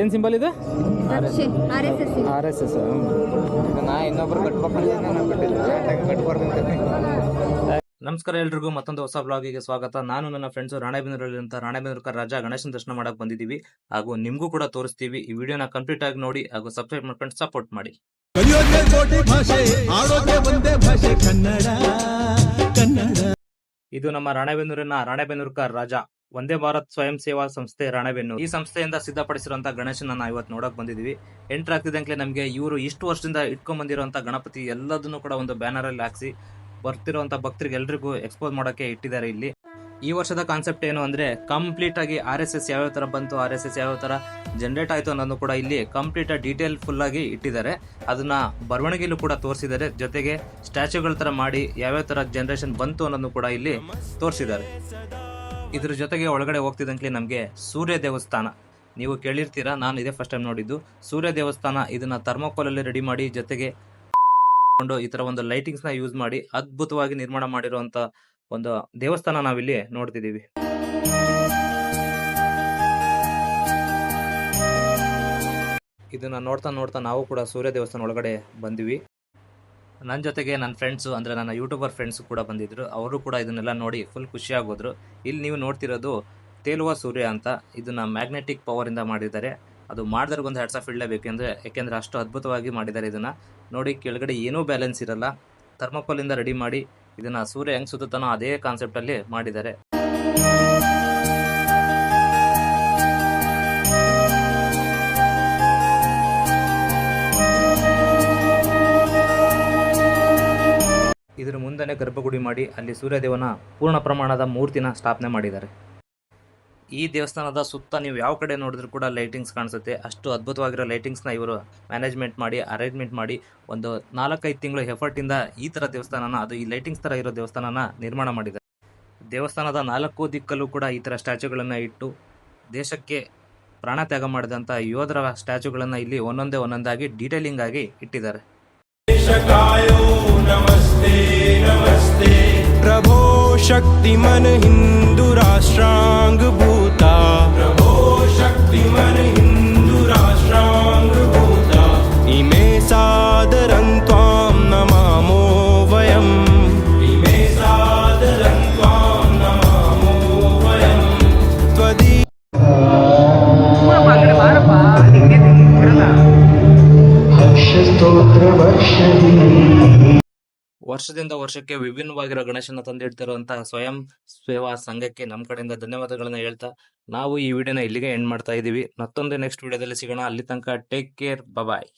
ಏನು ಸಿಂಬಲ್ ಇದು? R S. S ನಾ ಇನ್ನೊಬ್ರು ಕಟ್ಬೇಕಂದ್ರೆ ನಾನು ಕಟ್ಟಿಲ್ಲ ಕಟ್ಬಾರ್ದು ನಮಸ್ಕಾರ ಎಲ್ರಿಗೂ ಮತ್ತೊಂದು ಹೊಸ ಬ್ಲಾಗಿಗೆ ಸ್ವಾಗತ. ನಾನು ನನ್ನ ಫ್ರೆಂಡ್ಸ್ ರಾಣೆಬೆನ್ನೂರಲ್ಲಿ ಅಂತ ರಾಣೆಬೆನ್ನೂರ್ಕರ್ ರಾಜ ಗಣೇಶನ ದರ್ಶನ ಮಾಡಕ್ ಬಂದಿದ್ದೀವಿ. ಹಾಗೂ ನಿಮಗೂ ಕೂಡ ತೋರಿಸ್ತೀವಿ. ಈ ವಿಡಿಯೋನ ಕಂಪ್ಲೀಟ್ ಆಗಿ ನೋಡಿ ಹಾಗೂ ಸಬ್ಸ್ಕ್ರೈಬ್ ಮಾಡ್ಕೊಂಡು ಸಪೋರ್ಟ್ ಮಾಡಿ. ಭಾಷೆ ಒಂದೇ ಭಾಷೆ ಕನ್ನಡ ಕನ್ನಡ ಇದು ನಮ್ಮ ರಾಣೆಬೆನ್ನೂರಿನ ರಾಣೆಬೆನ್ನೂರ್ಕರ್ ರಾಜ ಒಂದೇ ಭಾರತ್ ಸ್ವಯಂ ಸೇವಾ ಸಂಸ್ಥೆ ರಾಣೆಬೆನ್ನೂರು ಈ ಸಂಸ್ಥೆಯಿಂದ ಸಿದ್ಧಪಡಿಸಿರುವಂತ ಗಣೇಶನ ಇವತ್ತು ನೋಡಕ್ ಬಂದಿದ್ದೀವಿ ಎಂಟರ್ ಆಗ್ತಿದ್ದಂಗೆ ನಮಗೆ ಇವರು ಇಷ್ಟು ವರ್ಷದಿಂದ ಇಟ್ಕೊಂಡ್ ಬಂದಿರುವಂತಹ ಗಣಪತಿ ಎಲ್ಲದನ್ನು ಕೂಡ ಒಂದು ಬ್ಯಾನರ್ ಅಲ್ಲಿ ಹಾಕಿಸಿ ಬರ್ತಿರುವಂತಹ ಭಕ್ತರಿಗೆ ಎಲ್ರಿಗೂ ಎಕ್ಸ್ಪೋಸ್ ಮಾಡೋಕೆ ಇಟ್ಟಿದ್ದಾರೆ ಇಲ್ಲಿ. ಈ ವರ್ಷದ ಕಾನ್ಸೆಪ್ಟ್ ಏನು ಅಂದ್ರೆ ಕಂಪ್ಲೀಟ್ ಆಗಿ ಆರ್ ಎಸ್ ಎಸ್ ಯಾವ್ಯಾವ ತರ ಬಂತು ಆರ್ ಎಸ್ ಎಸ್ ಯಾವ್ಯಾವ ತರ ಜನರೇಟ್ ಆಯ್ತು ಅನ್ನೋದು ಕೂಡ ಇಲ್ಲಿ ಕಂಪ್ಲೀಟ್ ಡೀಟೇಲ್ ಫುಲ್ ಆಗಿ ಇಟ್ಟಿದ್ದಾರೆ. ಅದನ್ನ ಬರವಣಿಗೆಯಲ್ಲೂ ಕೂಡ ತೋರಿಸಿದ್ದಾರೆ. ಜೊತೆಗೆ ಸ್ಟ್ಯಾಚ್ಯೂಗಳ ತರ ಮಾಡಿ ಯಾವ್ಯಾವ ತರ ಜನರೇಷನ್ ಬಂತು ಅನ್ನೋದನ್ನು ಕೂಡ ಇಲ್ಲಿ ತೋರಿಸಿದ್ದಾರೆ. ಇದ್ರ ಜೊತೆಗೆ ಒಳಗಡೆ ಹೋಗ್ತಿದ್ದಂಗೆ ನಮಗೆ ಸೂರ್ಯ ದೇವಸ್ಥಾನ. ನೀವು ಕೇಳಿರ್ತೀರಾ? ನಾನು ಇದೇ ಫಸ್ಟ್ ಟೈಮ್ ನೋಡಿದ್ದು. ಸೂರ್ಯ ದೇವಸ್ಥಾನ, ಇದನ್ನ ಥರ್ಮೋಕೋಲಲ್ಲಿ ರೆಡಿ ಮಾಡಿ, ಜೊತೆಗೆ ಈ ತರ ಒಂದು ಲೈಟಿಂಗ್ಸ್ನ ಯೂಸ್ ಮಾಡಿ, ಅದ್ಭುತವಾಗಿ ನಿರ್ಮಾಣ ಮಾಡಿರುವಂತ ಒಂದು ದೇವಸ್ಥಾನ ನಾವಿಲ್ಲಿ ನೋಡ್ತಿದ್ದೀವಿ. ಇದನ್ನ ನೋಡ್ತಾ ನೋಡ್ತಾ ನಾವು ಕೂಡ ಸೂರ್ಯ ದೇವಸ್ಥಾನ ಒಳಗಡೆ ಬಂದಿವಿ. ನನ್ನ ಜೊತೆಗೆ ನನ್ನ ಫ್ರೆಂಡ್ಸು ಅಂದರೆ ನನ್ನ ಯೂಟ್ಯೂಬರ್ ಫ್ರೆಂಡ್ಸು ಕೂಡ ಬಂದಿದ್ರು. ಅವರು ಕೂಡ ಇದನ್ನೆಲ್ಲ ನೋಡಿ ಫುಲ್ ಖುಷಿಯಾಗೋದ್ರು. ಇಲ್ಲಿ ನೀವು ನೋಡ್ತಿರೋದು ತೇಲುವ ಸೂರ್ಯ ಅಂತ ಇದನ್ನ ಮ್ಯಾಗ್ನೆಟಿಕ್ ಪವರಿಂದ ಮಾಡಿದ್ದಾರೆ. ಅದು ಮಾಡಿದ್ರೆ ಒಂದು ಹೆಡ್ಸ ಇಡಲೇಬೇಕು ಅಂದರೆ ಯಾಕೆಂದರೆ ಅಷ್ಟು ಅದ್ಭುತವಾಗಿ ಮಾಡಿದ್ದಾರೆ ಇದನ್ನು. ನೋಡಿ, ಕೆಳಗಡೆ ಏನೂ ಬ್ಯಾಲೆನ್ಸ್ ಇರಲ್ಲ. ಥರ್ಮಕೋಲಿಂದ ರೆಡಿ ಮಾಡಿ ಇದನ್ನು ಸೂರ್ಯ ಹೆಂಗೆ ಸುತ್ತಾನೋ ಅದೇ ಕಾನ್ಸೆಪ್ಟಲ್ಲಿ ಮಾಡಿದ್ದಾರೆ. ಗರ್ಭಗುಡಿ ಮಾಡಿ ಅಲ್ಲಿ ಸೂರ್ಯದೇವನ ಪೂರ್ಣ ಪ್ರಮಾಣದ ಮೂರ್ತಿನ ಸ್ಥಾಪನೆ ಮಾಡಿದ್ದಾರೆ. ಈ ದೇವಸ್ಥಾನದ ಸುತ್ತ ನೀವು ಯಾವ ಕಡೆ ನೋಡಿದ್ರು ಕೂಡ ಲೈಟಿಂಗ್ಸ್ ಕಾಣಿಸುತ್ತೆ. ಅಷ್ಟು ಅದ್ಭುತವಾಗಿರೋ ಲೈಟಿಂಗ್ಸ್ನ ಇವರು ಮ್ಯಾನೇಜ್ಮೆಂಟ್ ಮಾಡಿ ಅರೇಂಜ್ಮೆಂಟ್ ಮಾಡಿ ಒಂದು ನಾಲ್ಕೈದು ತಿಂಗಳ ಎಫರ್ಟಿಂದ ಈ ಥರ ದೇವಸ್ಥಾನನ, ಅದು ಈ ಲೈಟಿಂಗ್ಸ್ ಥರ ಇರೋ ದೇವಸ್ಥಾನನ ನಿರ್ಮಾಣ ಮಾಡಿದ್ದಾರೆ. ದೇವಸ್ಥಾನದ ನಾಲ್ಕು ದಿಕ್ಕಲ್ಲೂ ಕೂಡ ಈ ಥರ ಸ್ಟ್ಯಾಚುಗಳನ್ನು ಇಟ್ಟು ದೇಶಕ್ಕೆ ಪ್ರಾಣ ತ್ಯಾಗ ಮಾಡಿದಂಥ ಯೋಧರ ಸ್ಟ್ಯಾಚುಗಳನ್ನು ಇಲ್ಲಿ ಒಂದೊಂದೇ ಒಂದೊಂದಾಗಿ ಡೀಟೇಲಿಂಗ್ ಆಗಿ ಇಟ್ಟಿದ್ದಾರೆ. शकायो नमस्ते नमस्ते प्रभो शक्तिमन् हिन्दुरा ವರ್ಷದಿಂದ ವರ್ಷಕ್ಕೆ ವಿಭಿನ್ನವಾಗಿರೋ ಗಣೇಶನ ತಂದಿಡ್ತಿರುವಂತಹ ಸ್ವಯಂ ಸೇವಾ ಸಂಘಕ್ಕೆ ನಮ್ಮ ಕಡೆಯಿಂದ ಧನ್ಯವಾದಗಳನ್ನ ಹೇಳ್ತಾ ನಾವು ಈ ವಿಡಿಯೋನ ಇಲ್ಲಿಗೆ ಎಂಡ್ ಮಾಡ್ತಾ ಇದೀವಿ. ಮತ್ತೊಂದು ನೆಕ್ಸ್ಟ್ ವಿಡಿಯೋದಲ್ಲಿ ಸಿಗೋಣ. ಅಲ್ಲಿ ತನಕ ಟೇಕ್ ಕೇರ್ ಬಾಯ್